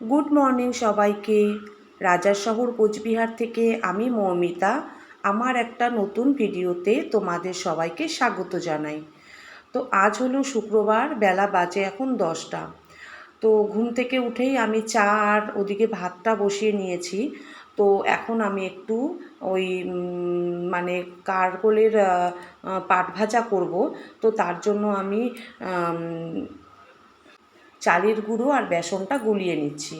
Good morning সবাইকে। রাজার শহর কোচবিহার থেকে আমি মৌমিতা। আমার একটা নতুন ভিডিওতে তোমাদের সবাইকে স্বাগত জানাই। তো আজ হলো শুক্রবার বেলা বাজে এখন দশটা। তো ঘুম থেকে উঠেই আমি চা আর ওদিকে ভাতটা বসিয়ে নিয়েছি। তো এখন আমি একটু ওই মানে কারকোলের পাট ভাজা করব। তো তার জন্য আম, চালের গুঁড়ো আর বেসনটা গুলিয়ে নিচ্ছি।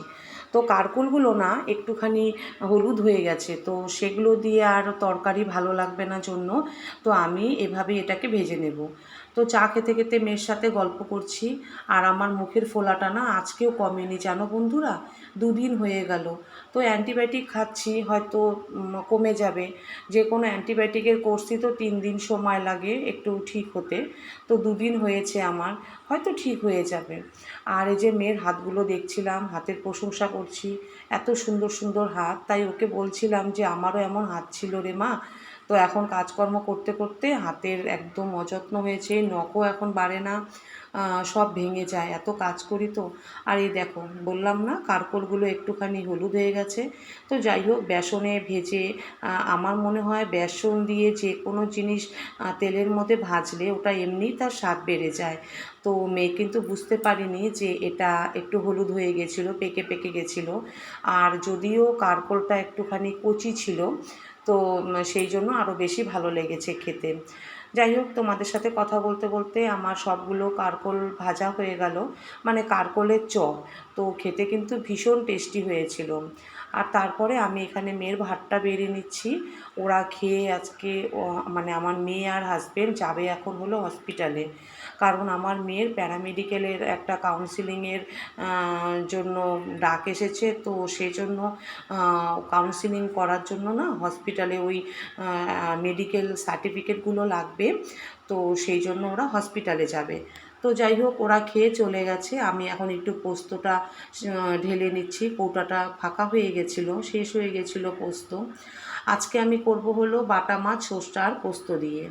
তো কারকুলগুলো না একটুখানি হলুদ হয়ে গেছে, তো সেগুলো দিয়ে আর তরকারি ভালো লাগবে না জন্য। তো আমি এভাবে এটাকে ভেজে নেব। তো চা খেতে খেতে মেয়ের সাথে গল্প করছি, আর আমার মুখের ফোলাটা না আজকেও কমেনি, জানো বন্ধুরা? দুদিন হয়ে গেল। তো অ্যান্টিবায়োটিক খাচ্ছি, হয়তো কমে যাবে। যে কোনো অ্যান্টিবায়োটিকের কোর্সই তো তিন দিন সময় লাগে একটু ঠিক হতে। তো দুদিন হয়েছে আমার, হয়তো ঠিক হয়ে যাবে। আর এই যে মেয়ের হাতগুলো দেখছিলাম, হাতের প্রশংসা করছি, এত সুন্দর সুন্দর হাত। তাই ওকে বলছিলাম যে, আমারও এমন হাত ছিল রে মা তো এখন কাজকর্ম করতে করতে হাতের একদম অযত্ন হয়েছে, নখও এখন বাড়ে না সব ভেঙে যায়, এত কাজ করি তো। আর এই দেখো, বললাম না কারকোলগুলো একটুখানি হলুদ হয়ে গেছে। তো যাই হোক, বেসনে ভেজে আমার মনে হয় বেসন দিয়ে যে কোনো জিনিস তেলের মধ্যে ভাজলে ওটা এমনিই তার স্বাদ বেড়ে যায়। তো মেয়ে কিন্তু বুঝতে পারিনি যে এটা একটু হলুদ হয়ে গেছিল, পেকে পেকে গেছিল। আর যদিও কারকোলটা একটুখানি কচি ছিল তো সেই জন্য আরও বেশি ভালো লেগেছে খেতে। যাই হোক, তোমাদের সাথে কথা বলতে বলতে আমার সবগুলো কারকোল ভাজা হয়ে গেল। মানে কারকোলের চপ। তো খেতে কিন্তু ভীষণ টেস্টি হয়েছিল। আর তারপরে আমি এখানে মেয়ের ভাতটা বেরিয়ে নিচ্ছি। ওরা খেয়ে আজকে মানে আমার মেয়ে আর হাজবেন্ড যাবে এখন হলো হসপিটালে কারণ আমার মেয়ের প্যারামেডিক্যালের একটা কাউন্সিলিংয়ের জন্য ডাক এসেছে। তো সেই জন্য কাউন্সিলিং করার জন্য না হসপিটালে ওই মেডিকেল সার্টিফিকেটগুলো লাগবে। তো সেই জন্য ওরা হসপিটালে যাবে। তো যাই হোক, ওরা খেয়ে চলে গেছে। আমি এখন একটু পোস্তটা ঢেলে নিচ্ছি। কৌটাটা ফাঁকা হয়ে গেছিল, শেষ হয়ে গেছিল পোস্ত। আজকে আমি করব হলো বাটা মাছ, সর্ষে আর পোস্ত দিয়ে।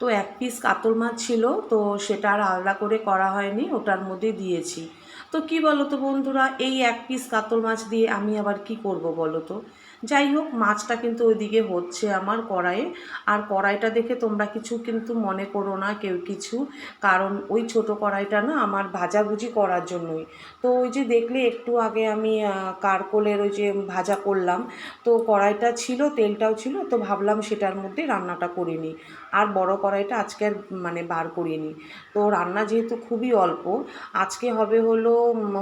তো এক পিস কাতল মাছ ছিল, তো সেটা আর আলাদা করে করা হয়নি, ওটার মধ্যে দিয়েছি। তো কি বলো তো বন্ধুরা, এই এক পিস কাতল মাছ দিয়ে আমি আবার কি করব বলো তো যাই হোক, মাছটা কিন্তু ওইদিকে হচ্ছে আমার কড়াইয়ে। আর কড়াইটা দেখে তোমরা কিছু কিন্তু মনে করো না কেউ কিছু, কারণ ওই ছোট কড়াইটা না আমার ভাজাভুজি করার জন্যই। তো ওই যে দেখলে একটু আগে আমি কারকোলের ওই যে ভাজা করলাম, তো কড়াইটা ছিল, তেলটাও ছিল, তো ভাবলাম সেটার মধ্যে রান্নাটা করে নিই। আর বড় কড়াইটা আজকে আর মানে বার করিনি। তো রান্না যেহেতু খুবই অল্প, আজকে হবে হলো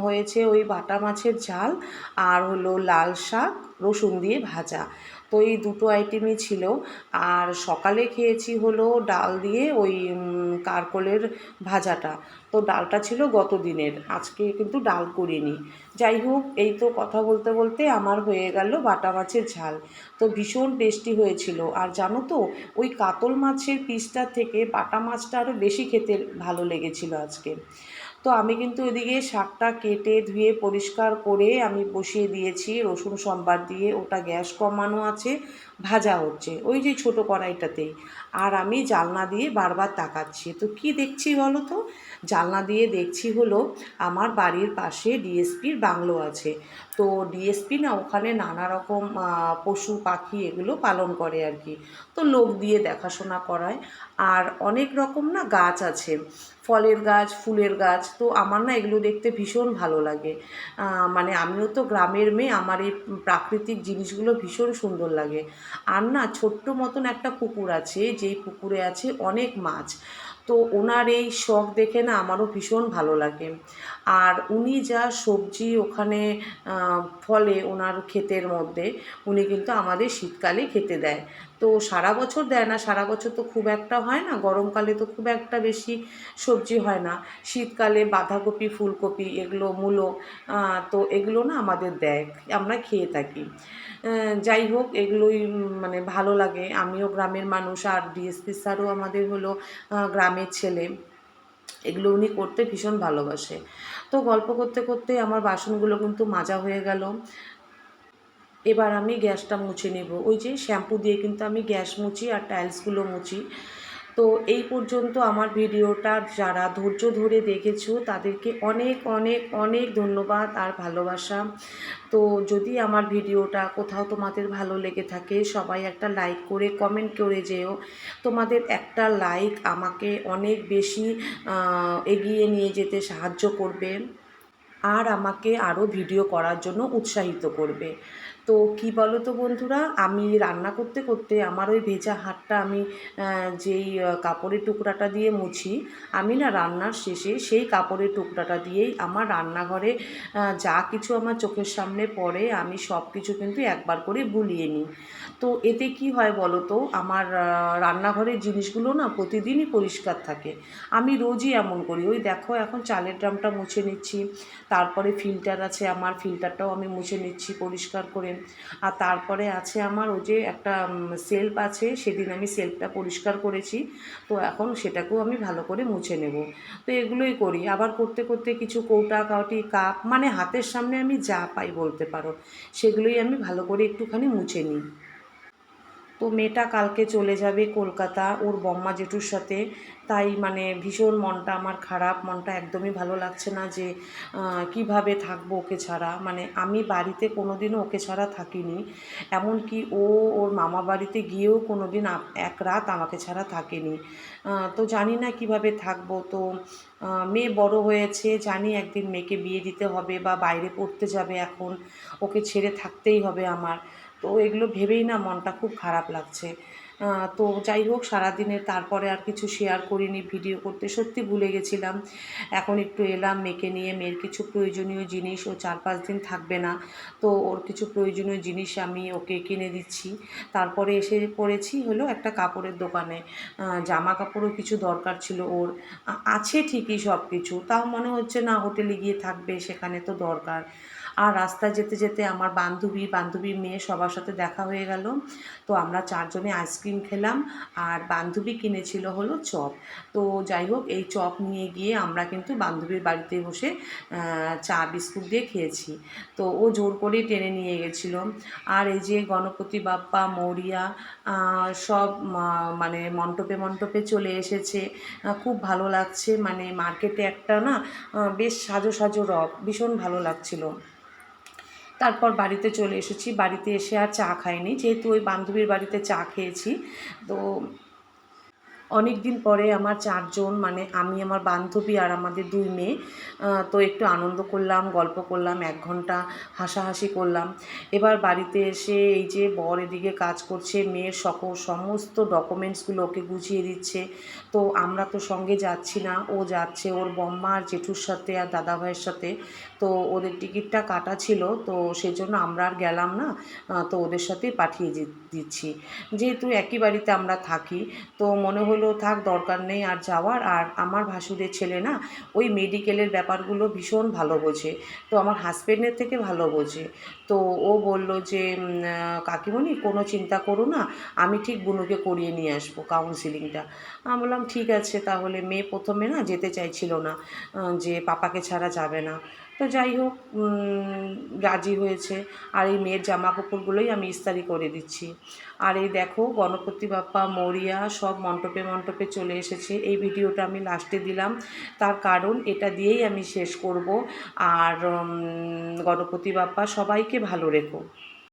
হয়েছে ওই বাটা মাছের ঝাল, আর হলো লাল শাক, রসুন দিয়ে ভাজা। তো এই দুটো আইটেমই ছিল। আর সকালে খেয়েছি হলো ডাল দিয়ে ওই কারকোলের ভাজাটা। তো ডালটা ছিল গত দিনের আজকে কিন্তু ডাল করিনি। যাই হোক, এই তো কথা বলতে বলতে আমার হয়ে গেল বাটা মাছের ঝাল। তো ভীষণ টেস্টি হয়েছিল। আর জানো তো, ওই কাতল মাছের পিসটার থেকে বাটা মাছটা আরও বেশি খেতে ভালো লেগেছিল আজকে। তো আমি কিন্তু ওইদিকে শাকটা কেটে ধুয়ে পরিষ্কার করে আমি বসিয়ে দিয়েছি, রসুন সম্বার দিয়ে, ওটা গ্যাস কমানো আছে, ভাজা হচ্ছে, ওই যে ছোট কড়াইটাতেই। আর আমি জালনা দিয়ে বারবার তাকাচ্ছি, তো কি দেখছি বলো তো? জালনা দিয়ে দেখছি হলো আমার বাড়ির পাশে ডিএসপির বাংলো আছে, তো ডিএসপি না ওখানে নানা রকম পশু পাখি এগুলো পালন করে আর কি, তো লোক দিয়ে দেখাশোনা করায়। আর অনেক রকম না গাছ আছে, ফলের গাছ, ফুলের গাছ তো আমার না এগুলো দেখতে ভীষণ ভালো লাগে। মানে আমিও তো গ্রামের মেয়ে, আমার এই প্রাকৃতিক জিনিসগুলো ভীষণ সুন্দর লাগে। আর না ছোট্ট মতন একটা পুকুর আছে, যেই পুকুরে আছে অনেক মাছ। তো ওনার এই শখ দেখে না আমারও ভীষণ ভালো লাগে। আর উনি যা সবজি ওখানে ফলে ওনার ক্ষেতের মধ্যে, উনি কিন্তু আমাদের শীতকালে খেতে দেয়। তো সারা বছর দেয় না, সারা বছর তো খুব একটা হয় না, গরমকালে তো খুব একটা বেশি সবজি হয় না। শীতকালে বাঁধাকপি, ফুলকপি এগুলো, মূলো তো এগুলো না আমাদের দেয়, আমরা খেয়ে থাকি। যাই হোক, এগুলোই মানে ভালো লাগে। আমিও গ্রামের মানুষ, আর ডিএসপি স্যারও আমাদের হলো গ্রামের ছেলে। এগুলো উনি করতে ভীষণ ভালোবাসে। তো গল্প করতে করতে আমার বাসনগুলো কিন্তু মাজা হয়ে গেল। এবার আমি গ্যাসটা মুছে নেব। ওই যে শ্যাম্পু দিয়ে কিন্তু আমি গ্যাস মুছি আর টাইলসগুলো মুছি। তো এই পর্যন্ত আমার ভিডিওটা যারা ধৈর্য ধরে দেখেছ, তাদেরকে অনেক অনেক অনেক ধন্যবাদ আর ভালোবাসা। তো যদি আমার ভিডিওটা কোথাও তোমাদের ভালো লেগে থাকে, সবাই একটা লাইক করে, কমেন্ট করে যেও। তোমাদের একটা লাইক আমাকে অনেক বেশি এগিয়ে নিয়ে যেতে সাহায্য করবে। আর আমাকে আরও ভিডিও করার জন্য উৎসাহিত করবে। তো কি বলো তো বন্ধুরা? আমি রান্না করতে করতে আমার ওই ভেজা হাতটা আমি যেই কাপড়ের টুকরাটা দিয়ে মুছি, আমি না রান্নার শেষে সেই কাপড়ের টুকরাটা দিয়েই আমার রান্নাঘরে যা কিছু আমার চোখের সামনে পড়ে, আমি সব কিছু কিন্তু একবার করে বুলিয়ে নিই। তো এতে কি হয় বলো তো আমার রান্নাঘরের জিনিসগুলো না প্রতিদিনই পরিষ্কার থাকে। আমি রোজই এমন করি, ওই দেখো এখন চালের ড্রামটা মুছে নিচ্ছি, তারপরে ফিল্টার আছে আমার, ফিল্টারটাও আমি মুছে নিচ্ছি পরিষ্কার করে। আর তারপরে আছে আমার ওই যে একটা সেলফ আছে, সেদিন আমি সেলফটা পরিষ্কার করেছি। তো এখন সেটাকেও আমি ভালো করে মুছে নেব। তো এগুলোই করি। আবার করতে করতে কিছু কৌটা, কাউটি, কাপ মানে হাতের সামনে আমি যা পাই বলতে পারো, সেগুলোই আমি ভালো করে একটুখানি মুছে নিই। তো মেয়েটা কালকে চলে যাবে কলকাতা, ওর বম্মা জেঠুর সাথে। তাই মানে ভীষণ মনটা আমার খারাপ, মনটা একদমই ভালো লাগছে না যে কীভাবে থাকব ওকে ছাড়া। মানে আমি বাড়িতে কোনো দিনও ওকে ছাড়া থাকিনি। এমনকি ও ওর মামা বাড়িতে গিয়েও কোনো দিন এক রাত আমাকে ছাড়া থাকেনি। তো জানি না কীভাবে থাকব। তো মেয়ে বড় হয়েছে, জানি একদিন মেয়েকে বিয়ে দিতে হবে বা বাইরে পড়তে যাবে এখন। ওকে ছেড়ে থাকতেই হবে আমার। তো এগুলো ভেবেই না মনটা খুব খারাপ লাগছে। তো যাই হোক সারাদিনে তারপরে আর কিছু শেয়ার করিনি ভিডিও করতে সত্যি ভুলে গেছিলাম। এখন একটু এলাম, মেয়েকে নিয়ে। মেয়ের কিছু প্রয়োজনীয় জিনিস ও চার পাঁচ দিন থাকবে না। তো ওর কিছু প্রয়োজনীয় জিনিস আমি ওকে কিনে দিচ্ছি। তারপরে এসে পড়েছি হলো একটা কাপড়ের দোকানে। জামা কাপড়ও কিছু দরকার ছিল ওর। আছে ঠিকই সব কিছু তাও মনে হচ্ছে না হোটেলে গিয়ে থাকবে, সেখানে তো দরকার। আর রাস্তায় যেতে যেতে আমার বান্ধবী, বান্ধবীর মেয়ে সবার সাথে দেখা হয়ে গেল। তো আমরা চারজনে আইসক্রিম খেলাম আর বান্ধবী কিনেছিল হলো চপ। তো যাই হোক, এই চপ নিয়ে গিয়ে আমরা কিন্তু বান্ধবীর বাড়িতে বসে চা, বিস্কুট দিয়ে খেয়েছি। তো ও জোর করেই টেনে নিয়ে গেছিল। আর এই যে গণপতি বাপ্পা, মৌরিয়া সব মানে মণ্ডপে মণ্ডপে চলে এসেছে। খুব ভালো লাগছে। মানে মার্কেটে একটা না বেশ সাজো সাজো রব, ভীষণ ভালো লাগছিল। তারপর বাড়িতে চলে এসেছি। বাড়িতে এসে আর চা খাইনি। যেহেতু ওই বান্ধবীর বাড়িতে চা খেয়েছি, তো অনেক দিন পরে আমার চারজন মানে আমি, আমার বান্ধবী আর আমাদের দুই মেয়ে তো একটু আনন্দ করলাম, গল্প করলাম, এক ঘণ্টা হাসাহাসি করলাম। এবার বাড়িতে এসে এই যে বর এদিকে কাজ করছে, মেয়ের সকল সমস্ত ডকুমেন্টসগুলো ওকে গুছিয়ে দিচ্ছে। তো আমরা তো সঙ্গে যাচ্ছি না, ও যাচ্ছে, ওর বম্মা আর জেঠুর সাথে আর দাদা ভাইয়ের সাথে। তো ওদের টিকিটটা কাটা ছিল, তো সেই জন্য আমরা আর গেলাম না তো ওদের সাথে পাঠিয়ে দিচ্ছি। যেহেতু একই বাড়িতে আমরা থাকি, তো মনে হলো থাক, দরকার নেই আর যাওয়ার। আর আমার ভাসুরের ছেলে না, ওই মেডিকেলের ব্যাপারগুলো ভীষণ ভালো বোঝে। তো আমার হাজব্যান্ডের থেকে ভালো বোঝে। তো ও বলল যে কাকিমণি, কোনো চিন্তা করো না, আমি ঠিক বুনুকে করিয়ে নিয়ে আসব কাউন্সিলিংটা আমি বললাম, ঠিক আছে, তাহলে মেয়ে প্রথমে না যেতে চাইছিল না যে পাপাকে ছাড়া যাবে না। তো যাই হোক রাজি হয়েছে। আর এই মেয়ের জামা কাপড়গুলোই আমি ইস্তারি করে দিচ্ছি। আর এই দেখো, গণপতি বাপ্পা, মরিয়া, সব মণ্ডপে মণ্ডপে চলে এসেছে। এই ভিডিওটা আমি লাস্টে দিলাম। তার কারণ এটা দিয়েই আমি শেষ করব। আর গণপতি বাপ্পা, সবাইকে ভালো রেখো।